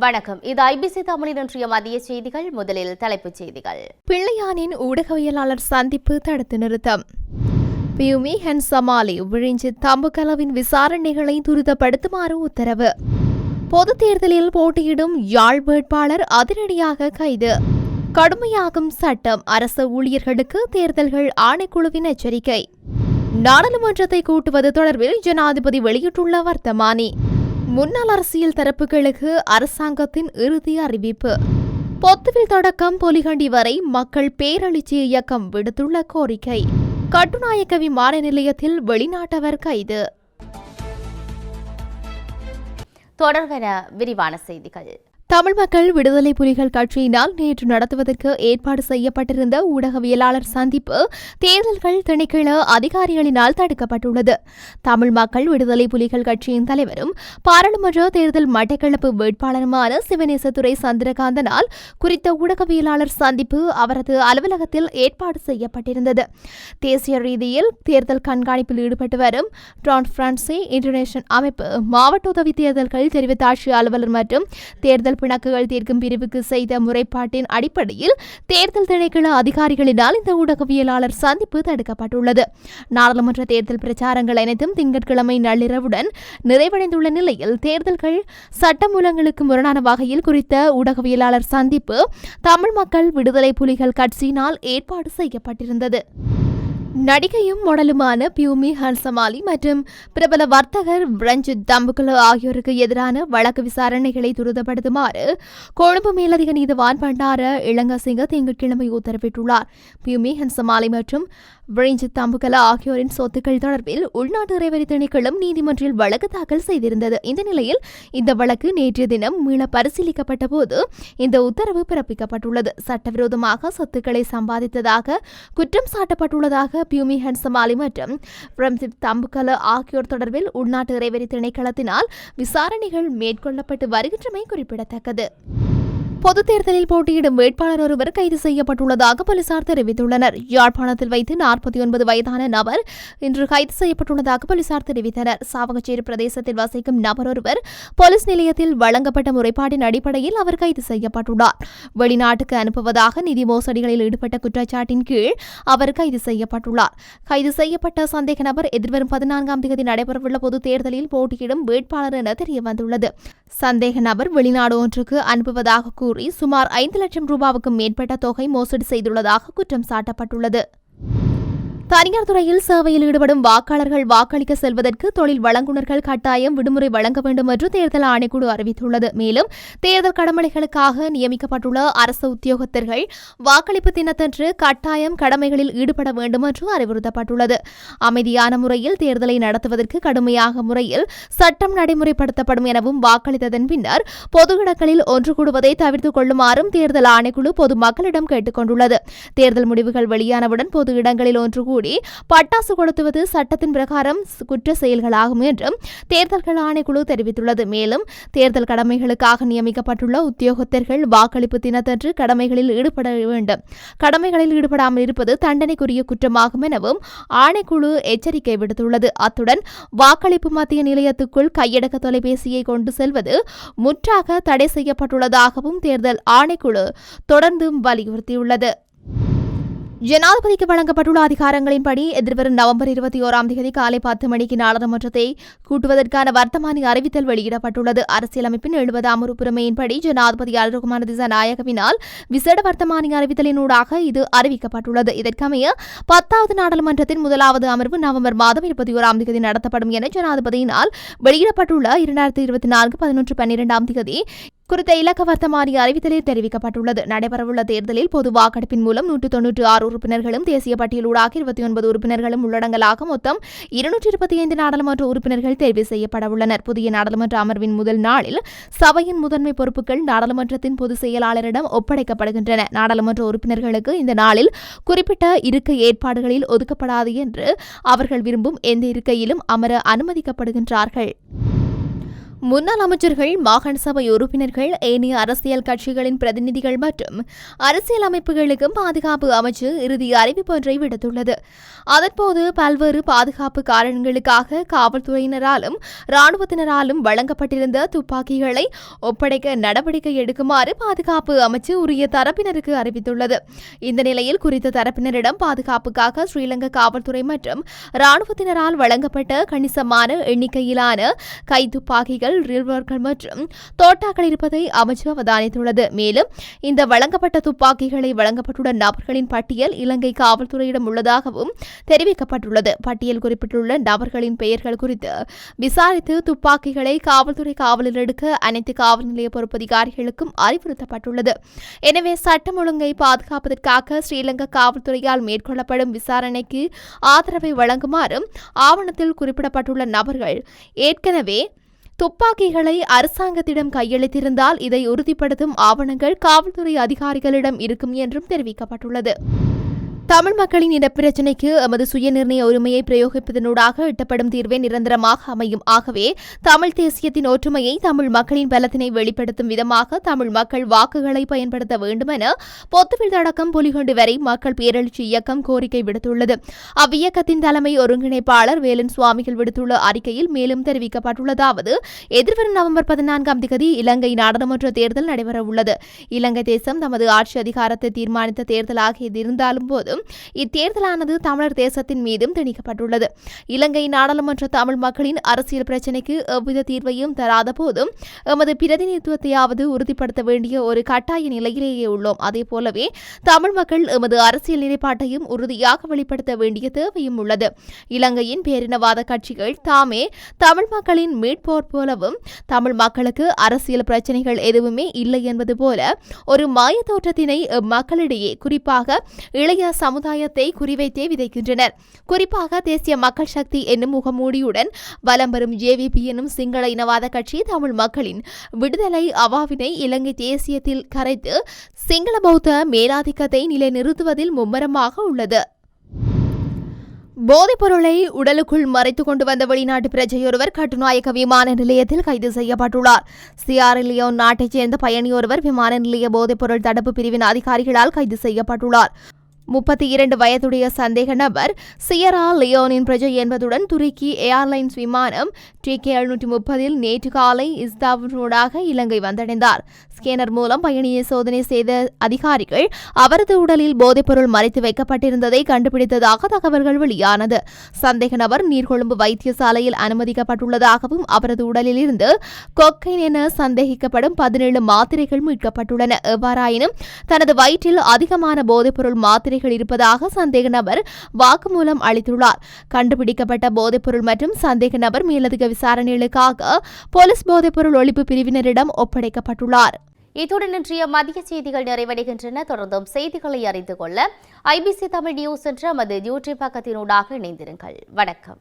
வணக்கம். இது ஐபிசி தமிழின் இன்றைய மதிய செய்திகள். முதலில் தலைப்புச் செய்திகள். பிள்ளையானின் ஊடகவியலாளர் சந்திப்பு தடுத்து நிறுத்தம். பியூமி ஹென் சமாலி விழிஞ்சி தம்புகலவின் விசாரணைகளை துரிதப்படுத்துமாறு உத்தரவு. பொதுத் தேர்தலில் போட்டியிடும் யாழ் வேட்பாளர் அதிரடியாக கைது. கடுமையாகும் சட்டம். அரசு ஊழியர்களுக்கு தேர்தல்கள் ஆணைக்குழுவின் எச்சரிக்கை. நாடாளுமன்றத்தை கூட்டுவது தொடர்பில் ஜனாதிபதி வெளியிட்டுள்ள வர்த்தமானி. முன்னாள் அரசியல் தரப்புகளுக்கு அரசாங்கத்தின் இறுதி அறிவிப்பு. பொத்துவில் தொடக்கம் பொலிகண்டி வரை மக்கள் பேரெழுச்சி இயக்கம் விடுத்துள்ள கோரிக்கை. கட்டுநாயக்க விமான நிலையத்தில் வெளிநாட்டவர் கைது. தொடர்வர விரிவான செய்திகள். தமிழ் மக்கள் விடுதலை புலிகள் கட்சியினால் நேற்று நடத்துவதற்கு ஏற்பாடு செய்யப்பட்டிருந்த ஊடகவியலாளர் சந்திப்பு தேர்தல்கள் திணைக்கள அதிகாரிகளினால் தடுக்கப்பட்டுள்ளது. தமிழ் மக்கள் விடுதலை புலிகள் கட்சியின் தலைவரும் பாராளுமன்ற தேர்தல் மட்டக்களப்பு வேட்பாளருமான சிவநேசத்துறை சந்திரகாந்தனால் குறித்த ஊடகவியலாளர் சந்திப்பு அவரது அலுவலகத்தில் ஏற்பாடு செய்யப்பட்டிருந்தது. தேசிய ரீதியில் தேர்தல் கண்காணிப்பில் ஈடுபட்டு வரும் டிரான்ஸ்பிரன்சி இன்டர்நேஷனல் அமைப்பு மாவட்ட உதவி தேர்தல்கள் தெரிவித்த ஆட்சி அலுவலர் மற்றும் தேர்தல் பிணக்குகள் தீர்க்கும் பிரிவுக்கு செய்த முறைப்பாட்டின் அடிப்படையில் தேர்தல் திணைக்கள அதிகாரிகளினால் இந்த ஊடகவியலாளர் சந்திப்பு தடுக்கப்பட்டுள்ளது. நாடாளுமன்ற தேர்தல் பிரச்சாரங்கள் அனைத்தும் திங்கட்கிழமை நள்ளிரவுடன் நிறைவடைந்துள்ள நிலையில் தேர்தல்கள் சட்டமூலங்களுக்கு முரணான வகையில் குறித்த ஊடகவியலாளர் சந்திப்பு தமிழ் மக்கள் விடுதலை புலிகள் கட்சியினால் ஏற்பாடு செய்யப்பட்டிருந்தது. நடிகையும் மாடலுமான பியூமி ஹன்சமாலி மற்றும் பிரபல வர்த்தகர் ரஞ்சித் தம்புகுல ஆகியோருக்கு எதிரான வழக்கு விசாரணைகளை துரிதப்படுத்துமாறு கொழும்பு மேலதிக நீதிவான் பண்டார இளங்கசிங்க திங்கட்கிழமை உத்தரவிட்டுள்ளார். பியூமி ஹன்சமாலி மற்றும் ரஞ்சித் தம்புகல ஆகியோரின் சொத்துக்கள் தொடர்பில் உள்நாட்டு இறைவரி திணைக்களம் நீதிமன்றில் வழக்கு தாக்கல் செய்திருந்தது. இந்த நிலையில் இந்த வழக்கு நேற்றைய தினம் மீள பரிசீலிக்கப்பட்ட போது இந்த உத்தரவு பிறப்பிக்கப்பட்டுள்ளது. சட்டவிரோதமாக சொத்துக்களை சம்பாதித்ததாக குற்றம் சாட்டப்பட்டுள்ளதாக பியூமி ஹன்சமாலி மற்றும் ரம்சித் தம்புகல ஆகியோர் தொடர்பில் உள்நாட்டு இறைவரி திணைக்களத்தினால் விசாரணைகள் மேற்கொள்ளப்பட்டு வருகின்றமை குறிப்பிடத்தக்கது. பொதுத் தேர்தலில் போட்டியிடும் வேட்பாளர் ஒருவர் கைது செய்யப்பட்டுள்ளதாக போலீசார் தெரிவித்துள்ளனர். யாழ்ப்பாணத்தில் வைத்து நாற்பத்தி ஒன்பது வயதான நபர் இன்று கைது செய்யப்பட்டுள்ளதாக போலீசார் தெரிவித்தனர். சாவகச்சேரி பிரதேசத்தில் வசிக்கும் நபர் ஒருவர் போலீஸ் நிலையத்தில் வழங்கப்பட்ட முறைப்பாட்டின் அடிப்படையில் அவர் கைது செய்யப்பட்டுள்ளார். வெளிநாட்டுக்கு அனுப்புவதாக நிதி மோசடிகளில் ஈடுபட்ட குற்றச்சாட்டின் கீழ் அவர் கைது செய்யப்பட்டுள்ளார். கைது செய்யப்பட்ட சந்தேக நபர் எதிர்வரும் பதினான்காம் தேதி நடைபெறவுள்ள பொதுத் தேர்தலில் போட்டியிடும் வேட்பாளர் என தெரியவந்துள்ளது. சந்தேக நபர் வெளிநாடு ஒன்றுக்கு அனுப்புவதாக கூறி சுமார் ஐந்து லட்சம் ரூபாவுக்கும் மேற்பட்ட தொகை மோசடி செய்துள்ளதாக குற்றம் சாட்டப்பட்டுள்ளது. தனியார் துறையில் சேவையில் ஈடுபடும் வாக்காளர்கள் வாக்களிக்க செல்வதற்கு தொழில் வழங்குனர்கள் கட்டாயம் விடுமுறை வழங்க வேண்டும் என்று தேர்தல் ஆணைக்குழு அறிவித்துள்ளது. மேலும் தேர்தல் கடமைகளுக்காக நியமிக்கப்பட்டுள்ள அரசு உத்தியோகத்தர்கள் வாக்களிப்பு தினத்தன்று கட்டாயம் கடமைகளில் ஈடுபட வேண்டும் என்று அறிவுறுத்தப்பட்டுள்ளது. அமைதியான முறையில் தேர்தலை நடத்துவதற்கு கடுமையாக முறையில் சட்டம் நடைமுறைப்படுத்தப்படும் எனவும் வாக்களித்ததன் பின்னர் பொது இடங்களில் ஒன்று கூடுவதை தவிர்த்துக் கொள்ளுமாறும் தேர்தல் ஆணைக்குழு பொதுமக்களிடம் கேட்டுக் கொண்டுள்ளது. தேர்தல் முடிவுகள் வெளியானவுடன் பொது இடங்களில் ஒன்று கூடி பட்டாசு கொளுத்துவது சட்டத்தின் பிரகாரம் குற்ற செயல்களாகும் என்றும் தேர்தல்கள் ஆணைக்குழு தெரிவித்துள்ளது. மேலும் தேர்தல் கடமைகளுக்காக நியமிக்கப்பட்டுள்ள உத்தியோகத்தர்கள் வாக்களிப்பு தினத்தன்று கடமைகளில் ஈடுபட வேண்டும். கடமைகளில் ஈடுபடாமல் இருப்பது தண்டனைக்குரிய குற்றமாகும் எனவும் ஆணைக்குழு எச்சரிக்கை விடுத்துள்ளது. அத்துடன் வாக்களிப்பு மத்திய நிலையத்துக்குள் கையடக்க தொலைபேசியை கொண்டு செல்வது முற்றாக தடை செய்யப்பட்டுள்ளதாகவும் தேர்தல் ஆணைக்குழு தொடர்ந்தும் வலியுறுத்தியுள்ளது. ஜனாதிபதிக்கு வழங்கப்பட்டுள்ள அதிகாரங்களின்படி எதிர்வரும் நவம்பர் இருபத்தி ஓராம் தேதி காலை பத்து மணிக்கு நாடாளுமன்றத்தை கூட்டுவதற்கான வர்த்தமானி அறிவித்தல் வெளியிடப்பட்டுள்ளது. அரசியலமைப்பின் எழுபதாம் உறுப்புரிமையின்படி ஜனாதிபதி அலுகுமார் திசாநாயகவினால் விசேட வர்த்தமானி அறிவித்தலினூடாக இது அறிவிக்கப்பட்டுள்ளது. இதற்கமைய பத்தாவது நாடாளுமன்றத்தின் முதலாவது அமர்வு நவம்பர் மாதம் இருபத்தி ஓராம் தேதி நடத்தப்படும் என ஜனாதிபதியினால் வெளியிடப்பட்டுள்ள இரண்டாயிரத்தி இருபத்தி நான்கு பதினொன்று பன்னிரெண்டாம் தேதி குறித்த இலக்க வர்த்தமானி அறிவித்தலில் தெரிவிக்கப்பட்டுள்ளது. நடைபெறவுள்ள தேர்தலில் பொது வாக்கெடுப்பின் மூலம் நூற்று தொன்னூற்று ஆறு உறுப்பினர்களும் தேசிய பட்டியலூடாக இருபத்தி ஒன்பது உறுப்பினர்களும் உள்ளடங்கலாக மொத்தம் இருநூற்றி இருபத்தி ஐந்து நாடாளுமன்ற உறுப்பினர்கள் தேர்வு செய்யப்படவுள்ளனர். புதிய நாடாளுமன்ற அமர்வின் முதல் நாளில் சபையின் முதன்மை பொறுப்புகள் நாடாளுமன்றத்தின் பொதுச் செயலாளரிடம் ஒப்படைக்கப்படுகின்றன. நாடாளுமன்ற உறுப்பினர்களுக்கு இந்த நாளில் குறிப்பிட்ட இருக்கை ஏற்பாடுகளில் ஒதுக்கப்படாது என்று அவர்கள் விரும்பும் எந்த இருக்கையிலும் அமர அனுமதிக்கப்படுகின்றார்கள். முன்னாள் அமைச்சர்கள் மாகாண சபை உறுப்பினர்கள் ஏனைய அரசியல் கட்சிகளின் பிரதிநிதிகள் மற்றும் அரசியல் அமைப்புகளுக்கும் பாதுகாப்பு அமைச்சு இறுதி அறிவிப்பு ஒன்றை விடுத்துள்ளது. அதன்போது பல்வேறு பாதுகாப்பு காரணங்களுக்காக காவல்துறையினராலும் இராணுவத்தினராலும் வழங்கப்பட்டிருந்த துப்பாக்கிகளை ஒப்படைக்க நடவடிக்கை எடுக்குமாறு பாதுகாப்பு அமைச்சு உரிய தரப்பினருக்கு அறிவித்துள்ளது. இந்த நிலையில் குறித்த தரப்பினரிடம் பாதுகாப்புக்காக ஸ்ரீலங்கா காவல்துறை மற்றும் இராணுவத்தினரால் வழங்கப்பட்ட கணிசமான எண்ணிக்கையிலான கைத்துப்பாக்கிகள் ரிவல்வர்கள் மற்றும் தோட்டாக்கள் இருப்பதை அமைச்சு அவதானித்துள்ளது. மேலும் இந்த வழங்கப்பட்ட துப்பாக்கிகளை வழங்கப்பட்டுள்ள நபர்களின் பட்டியல் இலங்கை காவல்துறையிடம் உள்ளதாகவும் தெரிவிக்கப்பட்டுள்ளது. பட்டியல் குறிப்பிட்டுள்ள நபர்களின் பெயர்கள் குறித்து விசாரித்து துப்பாக்கிகளை காவல்துறை காவலில் எடுக்க அனைத்து காவல் நிலைய பொறுப்பதிகாரிகளுக்கும் அறிவுறுத்தப்பட்டுள்ளது. எனவே சட்டம் ஒழுங்கை பாதுகாப்பதற்காக ஸ்ரீலங்கா காவல்துறையால் மேற்கொள்ளப்படும் விசாரணைக்கு ஆதரவை வழங்குமாறும் ஆவணத்தில் குறிப்பிடப்பட்டுள்ள நபர்கள் ஏற்கனவே துப்பாக்கிகளை அரசாங்கத்திடம் கையளித்திருந்தால் இதை உறுதிப்படுத்தும் ஆவணங்கள் காவல்துறை அதிகாரிகளிடம் இருக்கும் என்றும் தெரிவிக்கப்பட்டுள்ளது. தமிழ் மக்களின் இனப்பிரச்சினைக்கு எமது சுயநிர்ணய உரிமையை பிரயோகிப்பதனூடாக எட்டப்படும் தீர்வே நிரந்தரமாக அமையும். ஆகவே தமிழ் தேசியத்தின் ஒற்றுமையை தமிழ் மக்களின் பலத்தினை வெளிப்படுத்தும் விதமாக தமிழ் மக்கள் வாக்குகளை பயன்படுத்த வேண்டும் என பொத்துவில் தொடக்கம் புலிகொண்டு வரை மக்கள் பேரெழுச்சி இயக்கம் கோரிக்கை விடுத்துள்ளது. அவ்வியக்கத்தின் தலைமை ஒருங்கிணைப்பாளர் வேலன் சுவாமிகள் விடுத்துள்ள அறிக்கையில் மேலும் தெரிவிக்கப்பட்டுள்ளதாவது எதிர்வரும் நவம்பர் பதினான்காம் திகதி இலங்கை நாடாளுமன்ற தேர்தல் நடைபெறவுள்ளது. இலங்கை தேசம் தமது ஆட்சி அதிகாரத்தை தீர்மானித்த தேர்தலாக இது இருந்தாலும் போதும் இத்தேர்தலானது தமிழர் தேசத்தின் மீதும் திணிக்கப்பட்டுள்ளது. இலங்கை நாடாளுமன்ற தமிழ் மக்களின் அரசியல் பிரச்சினைக்கு எவ்வித தீர்வையும் தராத போதும் எமது பிரதிநிதித்துவத்தையாவது உறுதிப்படுத்த வேண்டிய ஒரு கட்டாய நிலையிலேயே உள்ளோம். அதே போலவே தமிழ் மக்கள் எமது அரசியல் நிலைப்பாட்டையும் உறுதியாக வெளிப்படுத்த வேண்டிய தேவையும் உள்ளது. இலங்கையின் பேரினவாத கட்சிகள் தாமே தமிழ் மக்களின் மீட்போர் போலவும் தமிழ் மக்களுக்கு அரசியல் பிரச்சனைகள் எதுவுமே இல்லை என்பது போல ஒரு மாய தோற்றத்தினை மக்களிடையே குறிப்பாக இளைய சமுதாயத்தை குறிவைத்தே விதைக்கின்றனர். குறிப்பாக தேசிய மக்கள் சக்தி என்னும் முகமூடியுடன் வலம் வரும் ஜேவிபி என்னும் சிங்கள இனவாத கட்சி தமிழ் மக்களின் விடுதலை அவாவினை இலங்கை தேசியத்தில் கரைத்து சிங்கள பௌத்த மேலாதிக்கத்தை நிலைநிறுத்துவதில் மும்மரமாக உள்ளது. போதைப் பொருளை உடலுக்குள் மறைத்துக் கொண்டு வந்த வெளிநாட்டு பிரஜையொருவர் கட்டுநாயக்க விமான நிலையத்தில் கைது செய்யப்பட்டுள்ளார். சியார் நாட்டைச் சேர்ந்த பயணியொருவர் விமான நிலைய போதைப் பொருள் தடுப்பு பிரிவின் அதிகாரிகளால் கைது செய்யப்பட்டுள்ளார். முப்பத்தி இரண்டு வயதுடைய சந்தேக நபர் சியரா லியோனின் பிரஜை என்பதுடன் துருக்கி ஏர்லைன்ஸ் விமானம் டி கே எழுநூற்றி முப்பதில் நேற்று காலை இஸ்தாபூடாக இலங்கை வந்தடைந்தார். ஸ்கேனர் மூலம் பயணியை சோதனை செய்த அதிகாரிகள் அவரது உடலில் போதைப்பொருள் மறைத்து வைக்கப்பட்டிருந்ததை கண்டுபிடித்ததாக தகவல்கள் வெளியானது. சந்தேக நபர் நீர்கொழும்பு வைத்தியசாலையில் அனுமதிக்கப்பட்டுள்ளதாகவும் அவரது உடலில் இருந்து கொக்கைன் என சந்தேகிக்கப்படும் பதினேழு மாத்திரைகள் மீட்கப்பட்டுள்ளன. எவ்வாறாயினும் தனது வயிற்றில் அதிகமான போதைப்பொருள் மாத்திரை மாத்திரைகள் இருப்பதாக சந்தேக நபர் வாக்குமூலம் அளித்துள்ளார். கண்டுபிடிக்கப்பட்ட போதைப்பொருள் மற்றும் சந்தேக நபர் மேலதிக விசாரணைகளுக்காக போலீஸ் போதைப்பொருள் ஒழிப்பு பிரிவினரிடம் ஒப்படைக்கப்பட்டுள்ளார். இத்துடன் இன்றைய மதிய செய்திகள் நிறைவடைகின்றன. தொடர்ந்தும் செய்திகளை அறிந்து கொள்ள ஐபிசி தமிழ் நியூஸ் என்ற நமது யூடியூப் பக்கத்தினூடாக இணைந்திருங்கள். வணக்கம்.